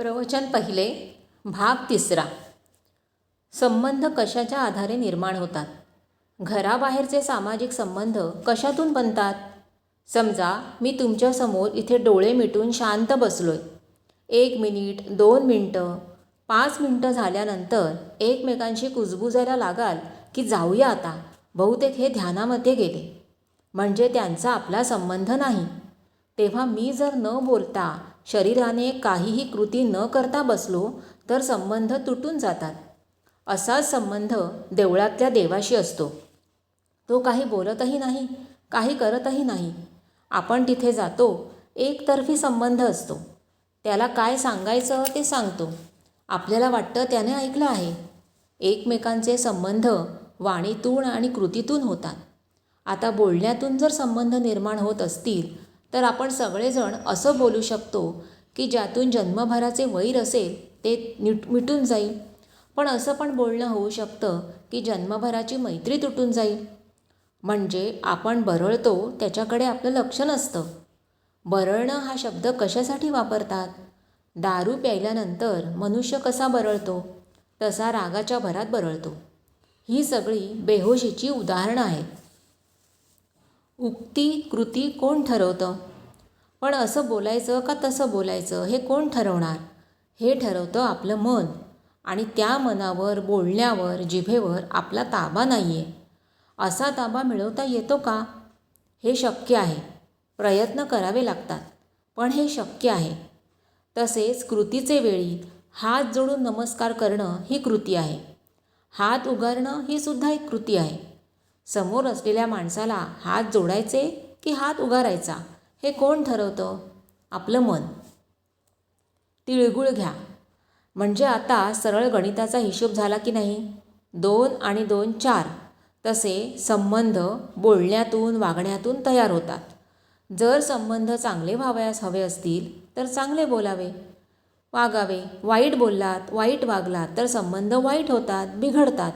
प्रवचन पहिले भाग तिसरा. संबंध कशाच्या आधारे निर्माण होतात? घराबाहेरचे सामाजिक संबंध कशातून बनतात? समजा मी तुमच्यासमोर इथे डोळे मिटून शांत बसलो आहे एक मिनिट दोन मिनटं पाच मिनटं झाल्यानंतर एकमेकांशी कुजबुजायला लागाल की जाऊया आता बहुतेक हे ध्यानामध्ये गेले. म्हणजे त्यांचा आपला संबंध नाही. तेव्हा मी जर न बोलता शरीराने काहीही कृती न करता बसलो तर संबंध तुटून जातात. असाच संबंध देवळातल्या देवाशी असतो. तो काही बोलतही नाही काही करतही नाही. आपण तिथे जातो एकतर्फी संबंध असतो. त्याला काय सांगायचं ते सांगतो. आपल्याला वाटतं त्याने ऐकलं आहे. एकमेकांचे संबंध वाणीतून आणि कृतीतून होतात. आता बोलण्यातून जर संबंध निर्माण होत असतील तर आपण सगळेजण असं बोलू शकतो की ज्यातून जन्मभराचे वैर असेल ते निट मिटून जाईल. पण असं पण बोलणं होऊ शकतं की जन्मभराची मैत्री तुटून जाईल. म्हणजे आपण बरळतो त्याच्याकडे आपलं लक्ष नसतं. बरळणं हा शब्द कशासाठी वापरतात? दारू प्यायल्यानंतर मनुष्य कसा बरळतो? तसा रागाच्या भरात बरळतो. ही सगळी बेहोशीची उदाहरणं आहेत. उक्ती कृती कोण ठरवतं? पण असं बोलायचं का तसं बोलायचं हे कोण ठरवणार? हे ठरवतं आपलं मन. आणि त्या मनावर बोलण्यावर जिभेवर आपला ताबा नाही आहे असा ताबा मिळवता येतो का? हे शक्य आहे. प्रयत्न करावे लागतात. पण हे शक्य आहे. तसेच कृतीचे वेळी हात जोडून नमस्कार करणं ही कृती आहे. हात उगारणं ही सुद्धा एक कृती आहे. समोर असलेल्या माणसाला हात जोडायचे की हात उगारायचा हे कोण ठरवतं? आपलं मन. तिळगुळ घ्या. म्हणजे आता सरळ गणिताचा हिशोब झाला की नाही? दोन आणि दोन चार. तसे संबंध बोलण्यातून वागण्यातून तयार होतात. जर संबंध चांगले व्हावयास हवे असतील तर चांगले बोलावे. वागावे. वाईट बोललात वाईट वागलात तर संबंध वाईट होतात बिघडतात.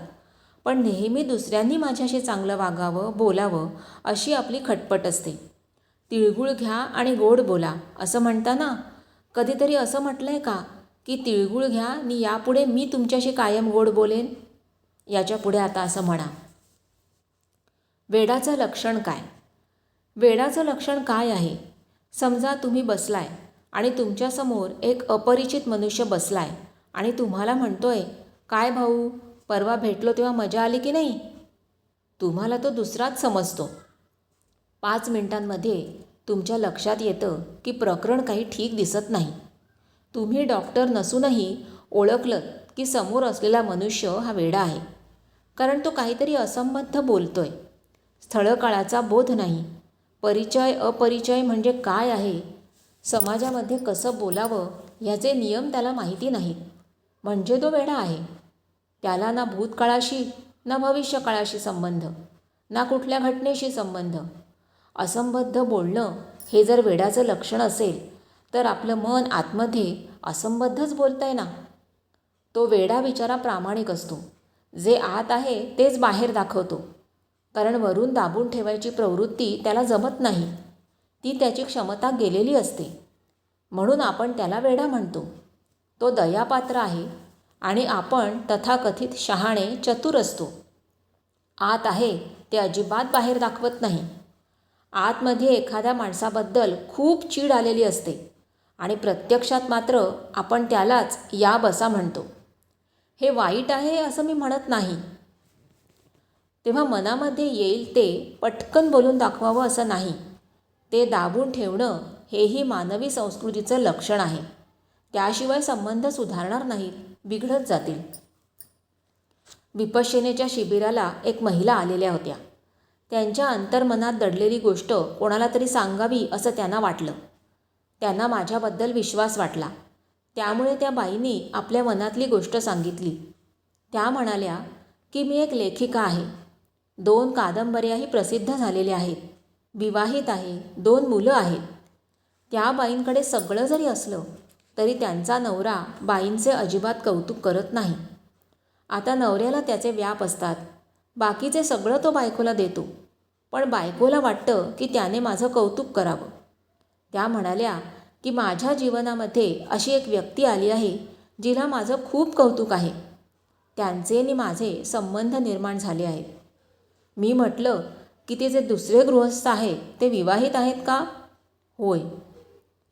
पण नेहमी दुसऱ्यांनी माझ्याशी चांगलं वागावं बोलावं अशी आपली खटपट असते. तिळगुळ घ्या आणि गोड बोला असं म्हणता ना कधीतरी असं म्हटलं आहे का की तिळगुळ घ्या आणि यापुढे मी तुमच्याशी कायम गोड बोलेन? याच्यापुढे आता असं म्हणा. वेडाचं लक्षण काय? वेडाचं लक्षण काय आहे? समजा तुम्ही बसलाय आणि तुमच्यासमोर एक अपरिचित मनुष्य बसलाय आणि तुम्हाला म्हणतोय काय भाऊ परवा भेटलो तेव्हा मजा आली की नाही? तुम्हाला तो दुसराच समजतो. पाच मिनिटांमध्ये तुमच्या लक्षात येतं की प्रकरण काही ठीक दिसत नाही. तुम्ही डॉक्टर नसूनही ओळखलं की समोर असलेला मनुष्य हा वेडा आहे. कारण तो काहीतरी असंबद्ध बोलतोय. स्थळकाळाचा बोध नाही. परिचय अपरिचय म्हणजे काय आहे? समाजामध्ये कसं बोलावं ह्याचे नियम त्याला माहिती नाहीत. म्हणजे तो वेडा आहे. त्याला ना भूतकाळाशी ना भविष्यकाळाशी संबंध ना कुठल्या घटनेशी संबंध. असंबद्ध बोलणं हे जर वेडाचं लक्षण असेल तर आपलं मन आतमध्ये असंबद्धच बोलतंय ना. तो वेडा विचारा प्रामाणिक असतो. जे आत आहे तेच बाहेर दाखवतो. कारण वरून दाबून ठेवायची प्रवृत्ती त्याला जमत नाही. ती त्याची क्षमता गेलेली असते. म्हणून आपण त्याला वेडा म्हणतो. तो दयापात्र आहे आणि आपण तथाकथित शहाणे चतुर असतो. आत आहे ते अजिबात बाहेर दाखवत नाही. आतमध्ये एखाद्या माणसाबद्दल खूप चीड आलेली असते आणि प्रत्यक्षात मात्र आपण त्यालाच या बसा म्हणतो. हे वाईट आहे असं मी म्हणत नाही. तेव्हा मनामध्ये येईल ते पटकन बोलून दाखवावं असं नाही. ते दाबून ठेवणं हेही मानवी संस्कृतीचं लक्षण आहे. त्याशिवाय संबंध सुधारणार नाहीत. बिघडत जातील. विपश्यनेच्या शिबिराला एक महिला आलेल्या होत्या. त्यांच्या अंतर्मनात दडलेली गोष्ट कोणाला तरी सांगावी असं त्यांना वाटलं. त्यांना माझ्याबद्दल विश्वास वाटला. त्यामुळे त्या बाईंनी आपल्या मनातली गोष्ट सांगितली. त्या म्हणाल्या की मी एक लेखिका आहे. दोन कादंबऱ्याही प्रसिद्ध झालेल्या आहेत. विवाहित आहे. दोन मुलं आहेत. त्या बाईंकडे सगळं जरी असलं तरी त्यांचा नवरा बाईंचे अजिबात कौतुक करत नाही. आता नवऱ्याला त्याचे व्याप असतात. बाकीचे सगळं तो बायकोला देतो. पण बायकोला वाटतं की त्याने माझं कौतुक करावं. त्या म्हणाल्या की माझ्या जीवनामध्ये अशी एक व्यक्ती आली आहे जिला माझं खूप कौतुक आहे. त्यांचे आणि माझे संबंध निर्माण झाले आहेत. मी म्हटलं की ते जे दुसरे गृहस्थ आहेत ते विवाहित आहेत का? होय.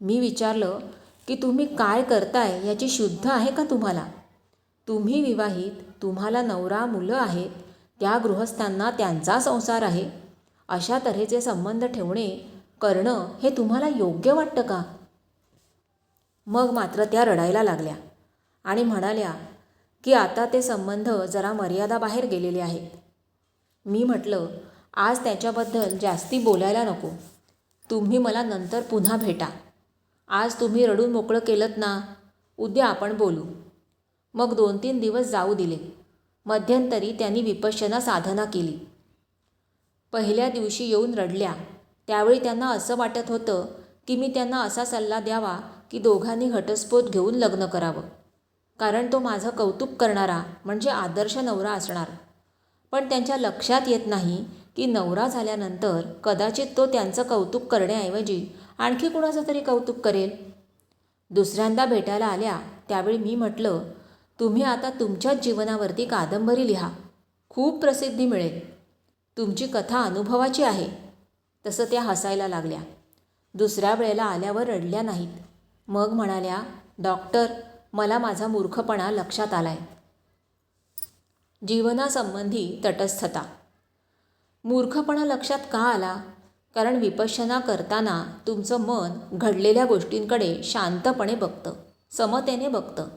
मी विचारलं की तुम्ही काय करताय याची शुद्ध आहे का तुम्हाला? तुम्ही विवाहित तुम्हाला नवरा मुलं आहेत त्या गृहस्थांना त्यांचा संसार आहे. अशा तऱ्हेचे संबंध ठेवणे करणं हे तुम्हाला योग्य वाटतं का? मग मात्र त्या रडायला लागल्या आणि म्हणाल्या की आता ते संबंध जरा मर्यादा बाहेर गेलेले आहेत. मी म्हटलं आज त्याच्याबद्दल जास्ती बोलायला नको. तुम्ही मला नंतर पुन्हा भेटा. आज तुम्ही रडून मोकळं केलं ना. उद्या आपण बोलू. मग दोन तीन दिवस जाऊ दिले. मध्यंतरी त्यांनी विपश्यना साधना केली. पहिल्या दिवशी येऊन रडल्या. त्यावेळी त्यांना असं वाटत होतं की मी त्यांना असा सल्ला द्यावा की दोघांनी घटस्फोट घेऊन लग्न करावं. कारण तो माझं कौतुक करणारा म्हणजे आदर्श नवरा असणार. पण त्यांच्या लक्षात येत नाही की नवरा झाल्यानंतर कदाचित तो त्यांचं कौतुक करण्याऐवजी आणखी कुणाचं तरी कौतुक करेल? दुसऱ्यांदा भेटायला आल्या त्यावेळी मी म्हटलं तुम्ही आता तुमच्याच जीवनावरती कादंबरी लिहा. खूप प्रसिद्धी मिळेल. तुमची कथा अनुभवाची आहे. तसं त्या हसायला लागल्या. दुसऱ्या वेळेला आल्यावर रडल्या नाहीत. मग म्हणाल्या डॉक्टर मला माझा मूर्खपणा लक्षात आलाय. जीवनासंबंधी तटस्थता. मूर्खपणा लक्षात का आला? कारण विपश्यना करताना तुमचं मन घडलेल्या गोष्टींकडे शांतपणे बघतं समतेने बघतं.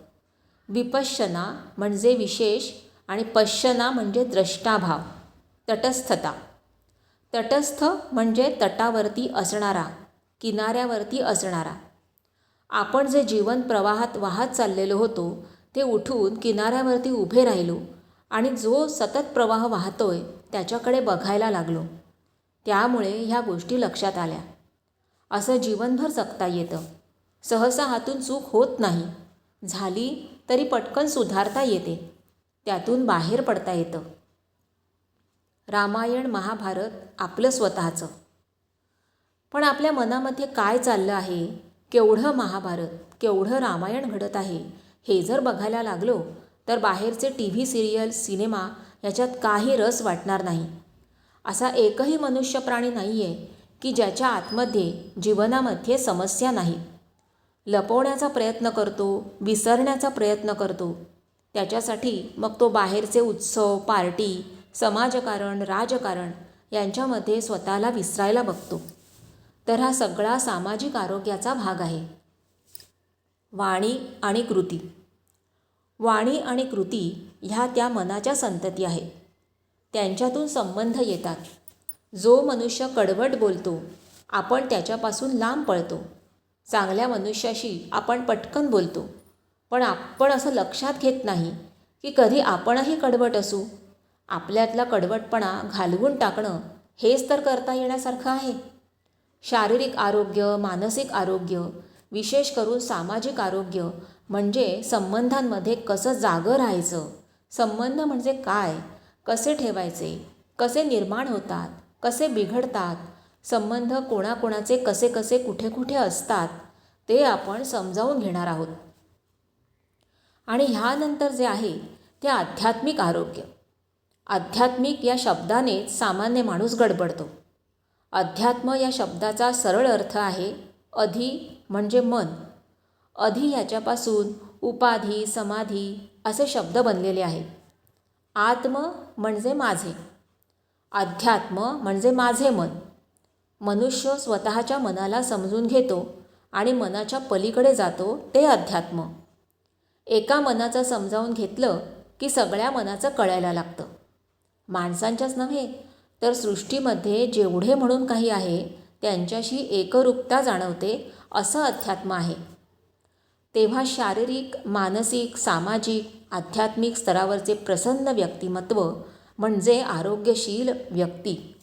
विपश्यना म्हणजे विशेष आणि पश्यना म्हणजे द्रष्टाभाव तटस्थता. तटस्थ म्हणजे तटावरती असणारा किनाऱ्यावरती असणारा. आपण जे जीवन प्रवाहात वाहत चाललेलो होतो ते उठून किनाऱ्यावरती उभे राहिलो आणि जो सतत प्रवाह वाहतोय त्याच्याकडे बघायला लागलो. त्यामुळे ह्या गोष्टी लक्षात आल्या. असं जीवनभर जगता येतं. सहसा हातून चूक होत नाही. झाली तरी पटकन सुधारता येते. त्यातून बाहेर पडता येतं. रामायण महाभारत आपलं स्वतःचं. पण आपल्या मनामध्ये काय चाललं आहे? केवढं महाभारत केवढं रामायण घडत आहे? हे जर बघायला लागलो तर बाहेरचे टी व्ही सिरियल सिनेमा याच्यात काही रस वाटणार नाही. असा एकही मनुष्य प्राणी नाही आहे की ज्याच्या आतमध्ये जीवनामध्ये समस्या नाही. लपवण्याचा प्रयत्न करतो विसरण्याचा प्रयत्न करतो. त्याच्यासाठी मग तो बाहेरचे उत्सव पार्टी समाजकारण राजकारण यांच्यामध्ये स्वतःला विसरायला बघतो. तर हा सगळा सामाजिक आरोग्याचा भाग आहे. वाणी आणि कृती. वाणी आणि कृती ह्या त्या मनाच्या संतती आहेत. त्यांच्यातून संबंध येतात. जो मनुष्य कडवट बोलतो आपण त्याच्यापासून लांब पळतो. चांगल्या मनुष्याशी आपण पटकन बोलतो. पण आपण असं लक्षात घेत नाही की कधी आपणही कडवट असू. आपल्यातला कडवटपणा घालवून टाकणं हेच तर करता येण्यासारखं आहे. शारीरिक आरोग्य मानसिक आरोग्य विशेष करून सामाजिक आरोग्य म्हणजे संबंधांमध्ये कसं जागं राहायचं? संबंध म्हणजे काय? कसे ठेवायचे कसे निर्माण होतात कसे बिघडतात संबंध कोणाकोणाचे कसे कसे कुठे कुठे असतात ते आपण समजावून घेणार आहोत. आणि ह्यानंतर जे आहे ते आध्यात्मिक आरोग्य. आध्यात्मिक या शब्दानेच सामान्य माणूस गडबडतो. अध्यात्म या शब्दाचा सरळ अर्थ आहे अधि म्हणजे मन. अधि याच्यापासून उपाधी समाधी असे शब्द बनलेले आहेत. आत्म म्हणजे माझे. अध्यात्म म्हणजे माझे मन. मनुष्य स्वतःच्या मनाला समजून घेतो आणि मनाच्या पलीकडे जातो ते अध्यात्म. एका मनाचं समजावून घेतलं की सगळ्या मनाचं कळायला लागतं. माणसांच्याच नव्हे तर सृष्टीमध्ये जेवढे म्हणून काही आहे त्यांच्याशी एकरूपता जाणवते असं अध्यात्म आहे. तेव्हा शारीरिक मानसिक सामाजिक आध्यात्मिक स्तरावरचे प्रसन्न व्यक्तिमत्व म्हणजे आरोग्यशील व्यक्ती.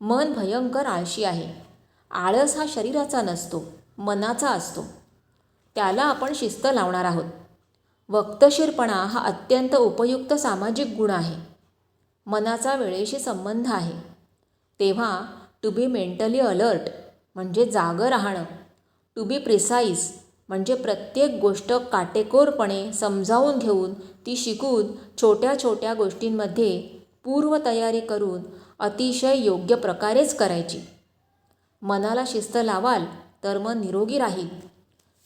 मन भयंकर आळशी आहे. आळस हा शरीराचा नसतो मनाचा असतो. त्याला आपण शिस्त लावणार आहोत. वक्तशीरपणा हा अत्यंत उपयुक्त सामाजिक गुण आहे. मनाचा वेळेशी संबंध आहे. तेव्हा टू बी मेंटली अलर्ट म्हणजे जागं राहणं. टू बी प्रिसाईज म्हणजे प्रत्येक गोष्ट काटेकोरपणे समजावून घेऊन ती शिकून छोट्या छोट्या गोष्टींमध्ये पूर्वतयारी करून अतिशय योग्य प्रकारेच करायची. मनाला शिस्त लावाल तर मन निरोगी राहील.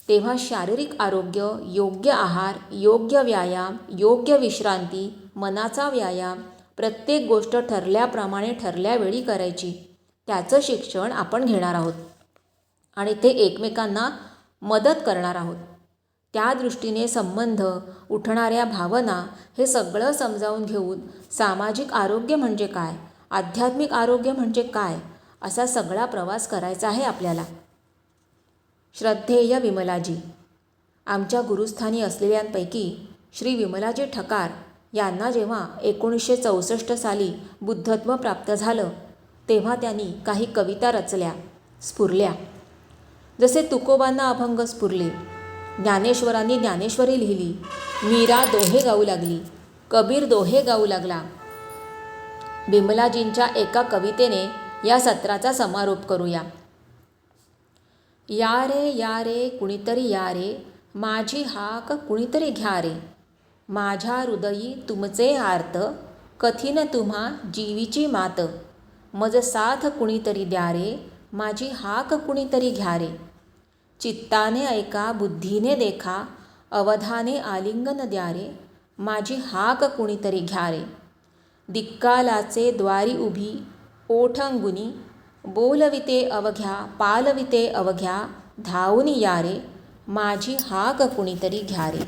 तेव्हा शारीरिक आरोग्य योग्य आहार योग्य व्यायाम योग्य विश्रांती मनाचा व्यायाम प्रत्येक गोष्ट ठरल्याप्रमाणे ठरल्यावेळी करायची. त्याचं शिक्षण आपण घेणार आहोत. आणि ते एकमेकांना मदत करणार आहोत. त्या दृष्टीने संबंध उठणाऱ्या भावना हे सगळं समजावून घेऊन सामाजिक आरोग्य म्हणजे काय आध्यात्मिक आरोग्य म्हणजे काय असा सगळा प्रवास करायचा आहे आपल्याला. श्रद्धेय विमलाजी. आमच्या गुरुस्थानी असलेल्यांपैकी श्री विमलाजी ठकार यांना जेव्हा एकोणीसशे चौसष्ट साली बुद्धत्व प्राप्त झालं तेव्हा त्यांनी काही कविता रचल्या स्फुरल्या. जसे तुकोबांना अभंग स्फुरले ज्ञानेश्वरांनी ज्ञानेश्वरी लिहिली. मीरा दोहे गाऊ लागली. कबीर दोहे गाऊ लागला. बिमलाजींच्या एका कवितेने या सत्राचा समारोप करूया. या रे या रे कुणीतरी या रे माझी हाक कुणीतरी घ्या रे. माझ्या हृदयी तुमचे आर्त कथिन तुम्हा जीवीची मात. मज साथ कुणीतरी द्या रे माझी हाक कुणीतरी घ्या रे चित्ताने ऐका बुद्धीने देखा अवधाने आलिंगन द्या रे माझी हाक कुणीतरी घ्या रे दिक्कालाचे द्वारी उभी ओठंगुनी बोलविते अवघ्या पालविते अवघ्या धावून या रे माझी हाक कुणीतरी घ्या रे